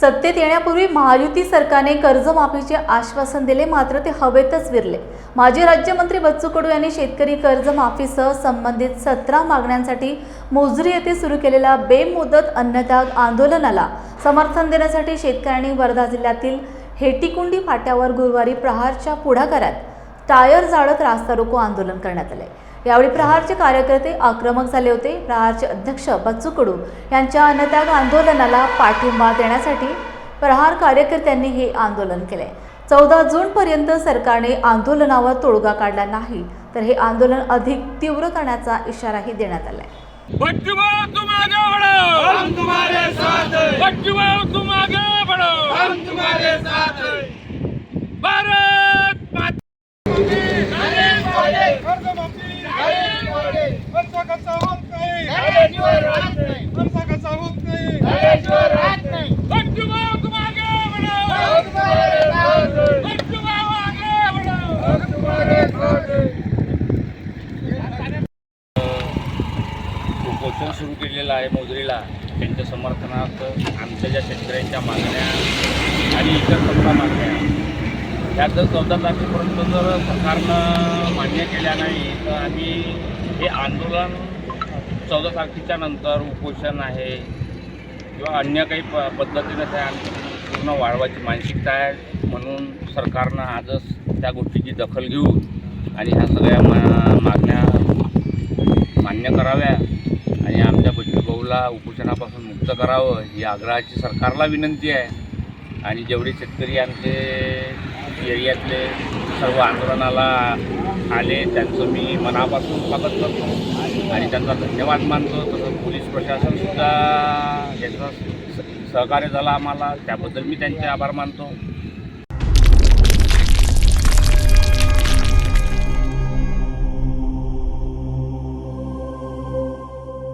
सत्तेत येण्यापूर्वी महायुती सरकारने कर्जमाफीचे आश्वासन दिले मात्र ते हवेतच विरले. माजी राज्यमंत्री बच्चू कडू यांनी शेतकरी कर्जमाफीसह संबंधित सतरा मागण्यांसाठी मोजरी येथे सुरू केलेल्या बेमुदत अन्नत्याग आंदोलनाला समर्थन देण्यासाठी शेतकऱ्यांनी वर्धा जिल्ह्यातील हेटीकुंडी फाट्यावर गुरुवारी प्रहारच्या पुढाकारात टायर जाळत रास्ता रोको आंदोलन करण्यात आले. यावेळी प्रहारचे कार्यकर्ते आक्रमक झाले होते. प्रहारचे अध्यक्ष बच्चू कडू यांच्या अन्नत्याग आंदोलनाला पाठिंबा देण्यासाठी प्रहार कार्यकर्त्यांनी हे आंदोलन केले. चौदा जूनपर्यंत सरकारने आंदोलनावर तोडगा काढला नाही तर हे आंदोलन अधिक तीव्र करण्याचा इशाराही देण्यात आलाय. बच्चू पोषण सुरू केलेलं आहे मोजरीला. त्यांच्या समर्थनार्थ आमच्या ज्या शेतकऱ्यांच्या मागण्या आणि इतर समजा मागण्या ह्या जर चौदा तारखेपर्यंत जर सरकारनं मान्य केल्या नाही तर आम्ही हे आंदोलन चौदा तारखेच्या नंतर उपोषण आहे किंवा अन्य काही प पद्धतीनं त्या पूर्ण वाढवायची मानसिकता आहे. म्हणून सरकारनं आजच त्या गोष्टीची दखल घेऊन आणि ह्या सगळ्या मा मागण्या मान्य कराव्या. बच्चू उपोषणापासून मुक्त करावं ही आग्रहाची सरकारला विनंती आहे. आणि जेवढे शेतकरी आमचे एरियातले सर्व आंदोलनाला आले त्यांचं मी मनापासून स्वागत करतो. आणि त्यांचा धन्यवाद मानतो. तसंच पोलीस प्रशासनसुद्धा याचं स- सहकार्य झालं आम्हाला. त्याबद्दल मी त्यांचे आभार मानतो.